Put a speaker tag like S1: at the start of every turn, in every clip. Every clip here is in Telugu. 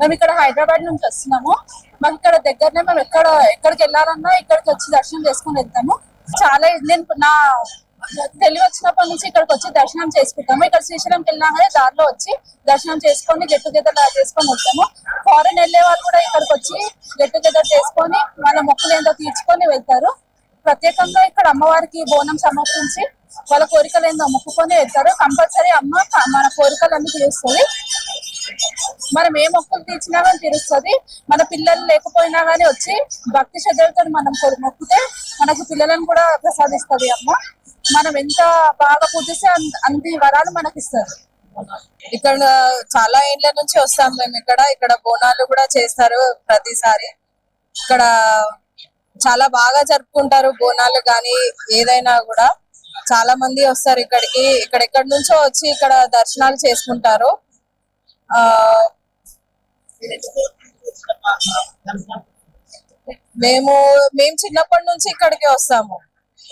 S1: మేము ఇక్కడ హైదరాబాద్ నుంచి వస్తున్నాము. మాకు ఇక్కడ దగ్గరనే మేము ఎక్కడ ఎక్కడికి వెళ్ళాలన్నా ఇక్కడికి వచ్చి దర్శనం చేసుకుని వెళ్తాము. చాలా నేను నా తెలివి వచ్చినప్పటి నుంచి ఇక్కడికి వచ్చి దర్శనం చేసుకుంటాము. ఇక్కడ శ్రీశైలంకి వెళ్ళినాగానే దారిలో వచ్చి దర్శనం చేసుకొని గెట్ టుగెదర్ చేసుకొని వెళ్తాము. ఫారెన్ వెళ్ళే వాళ్ళు కూడా ఇక్కడికి వచ్చి గెట్ టుగెదర్ చేసుకొని వాళ్ళ మొక్కులు ఏంటో తీర్చుకొని వెళ్తారు. ప్రత్యేకంగా ఇక్కడ అమ్మవారికి బోనం సమర్పించి వాళ్ళ కోరికలు ఏందో మొక్కుకొని వెళ్తారు. కంపల్సరీ అమ్మ మన కోరికలన్నీ తీరుస్తుంది. మనం ఏ మొక్కులు తీర్చినా కానీ తీరుస్తుంది. మన పిల్లలు లేకపోయినా కానీ వచ్చి భక్తి శ్రద్ధలతో మనం కొ- మొక్కితే మనకు పిల్లలను కూడా ప్రసాదిస్తుంది అమ్మ. మనం ఎంత బాగా పూజిస్తే అంత- అన్ని వరాలు మనకి ఇస్తారు
S2: ఇక్కడ చాలా ఇండ్ల నుంచి వస్తాం మేము ఇక్కడ. ఇక్కడ బోనాలు కూడా చేస్తారు ప్రతిసారి. ఇక్కడ చాలా బాగా జరుపుకుంటారు బోనాలు కానీ ఏదైనా కూడా. చాలా మంది వస్తారు ఇక్కడికి. ఇక్కడెక్కడి నుంచో వచ్చి ఇక్కడ దర్శనాలు చేసుకుంటారు. ఆ మేము మేము చిన్నప్పటి నుంచి ఇక్కడికి వస్తాము.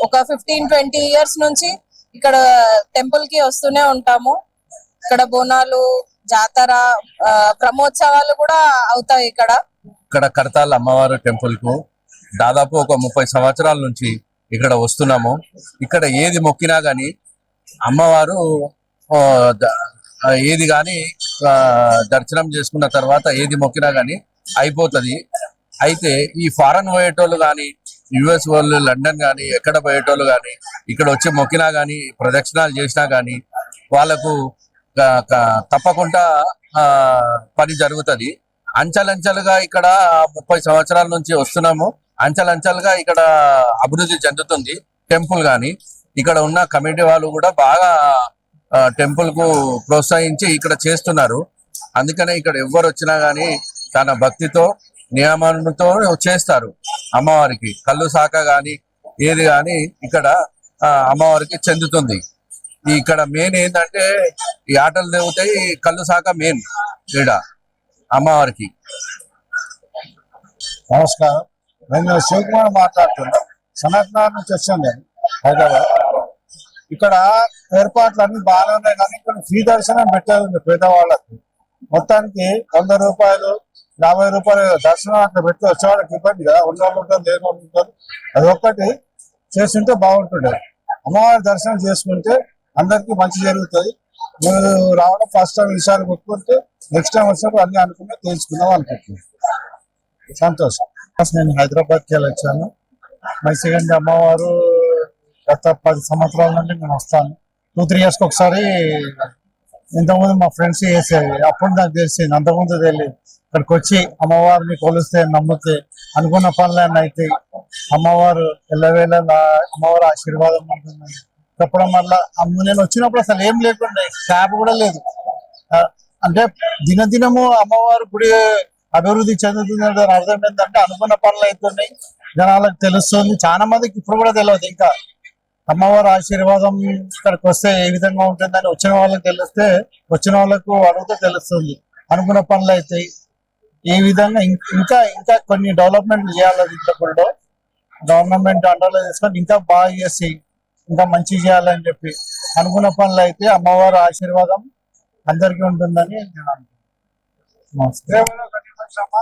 S2: ఒక ఫిఫ్టీన్ ట్వంటీ ఇయర్స్ నుంచి ఇక్కడ టెంపుల్కి వస్తూనే ఉంటాము. ఇక్కడ బోనాలు జాతర బ్రహ్మోత్సవాలు కూడా అవుతాయి ఇక్కడ.
S3: ఇక్కడ కడతాల అమ్మవారు టెంపుల్కు దాదాపు ఒక ముప్పై సంవత్సరాల నుంచి ఇక్కడ వస్తున్నాము. ఇక్కడ ఏది మొక్కినా గాని అమ్మవారు ఏది గాని దర్శనం చేసుకున్న తర్వాత ఏది మొక్కినా కానీ అయిపోతది. అయితే ఈ ఫారెన్ పోయేటోళ్ళు కానీ యుఎస్ వాళ్ళు లండన్ గాని ఎక్కడ పోయేటోళ్ళు గాని ఇక్కడ వచ్చి మొక్కినా గాని ప్రదక్షిణాలు చేసినా కానీ వాళ్ళకు తప్పకుండా ఆ, పని జరుగుతది. అంచెలంచెలుగా ఇక్కడ ముప్పై సంవత్సరాల నుంచి వస్తున్నాము. అంచెలంచెలుగా ఇక్కడ అభివృద్ధి చెందుతుంది టెంపుల్ గాని. ఇక్కడ ఉన్న కమిటీ వాళ్ళు కూడా బాగా టెంపుల్కు ప్రోత్సహించి ఇక్కడ చేస్తున్నారు. అందుకనే ఇక్కడ ఎవ్వరు వచ్చినా గానీ తన భక్తితో నియమంతో చేస్తారు అమ్మవారికి. కళ్ళు శాఖ గాని ఏది గాని ఇక్కడ ఆ, అమ్మవారికి చెందుతుంది. ఇక్కడ మెయిన్ ఏంటంటే ఈ ఆటలు దేవుతాయి కళ్ళు శాఖ మెయిన్ ఈడ అమ్మవారికి.
S4: నమస్కారం. నేను శివకుమార్ మాట్లాడుతున్నా. సనత్నగర్ నుంచి వచ్చాను నేను హైదరాబాద్. ఇక్కడ ఏర్పాట్లు అన్ని బాగానే ఉన్నాయి కానీ ఇక్కడ ఫ్రీ దర్శనం పెట్టాలి పేదవాళ్ళకి. మొత్తానికి వంద రూపాయలు యాభై రూపాయలు దర్శనం అట్లా పెట్టి వచ్చేవాళ్ళకి ఇబ్బంది కదా ఉన్న వాళ్ళు ఉంటారు లేని వాళ్ళు ఉంటారు అది ఒక్కటి చేస్తుంటే బాగుంటుండే. అమ్మవారి దర్శనం చేసుకుంటే అందరికీ మంచి జరుగుతుంది. మీరు రావడం ఫస్ట్ టైం ఈసారి కొట్టుకుంటే నెక్స్ట్ టైం వచ్చినప్పుడు అన్ని అనుకున్నా తెలుసుకుందాం అనుకుంటున్నాను సంతోషం. ఫస్ట్ నేను హైదరాబాద్కి వెళ్ళి వచ్చాను మై సెకండ్ అమ్మవారు గత పది సంవత్సరాల నుండి నేను వస్తాను. టూ త్రీ ఇయర్స్కి ఒకసారి ఇంతకుముందు మా ఫ్రెండ్స్ చేసేది. అప్పుడు నాకు తెలిసింది అంతకుముందు తెలియదు. ఇక్కడికి వచ్చి అమ్మవారిని కొలిస్తే నమ్మితే అనుకున్న పనులన్నీ అయితే అమ్మవారు ఎల్లవేళ అమ్మవారి ఆశీర్వాదం ఉంటుందని చెప్పడం వల్ల నేను వచ్చినప్పుడు అసలు ఏం లేకుండా క్యాబ్ కూడా లేదు. అంటే దినదినము అమ్మవారి గుడి అభివృద్ధి చెందుతుంది అర్థం ఏంటంటే అనుకున్న పనులు అవుతున్నాయి జనాలకు తెలుస్తుంది చాలా మందికి ఇప్పుడు కూడా తెలియదు. ఇంకా అమ్మవారి ఆశీర్వాదం ఇక్కడికి వస్తే ఏ విధంగా ఉంటుందని వచ్చిన వాళ్ళకి తెలిస్తే వచ్చిన వాళ్ళకు అడిగితే తెలుస్తుంది. అనుకున్న పనులు అవుతాయి ఈ విధంగా ఇంకా ఇంకా కొన్ని డెవలప్మెంట్ చేయాలి ఇంతకుల్లో గవర్నమెంట్ అండర్లో తీసుకొని ఇంకా బాగా చేసి ఇంకా మంచి చేయాలని చెప్పి అనుకున్న పనులు అయితే అమ్మవారి ఆశీర్వాదం అందరికీ ఉంటుందని నేను అనుకుంటున్నాను. నమస్కారం.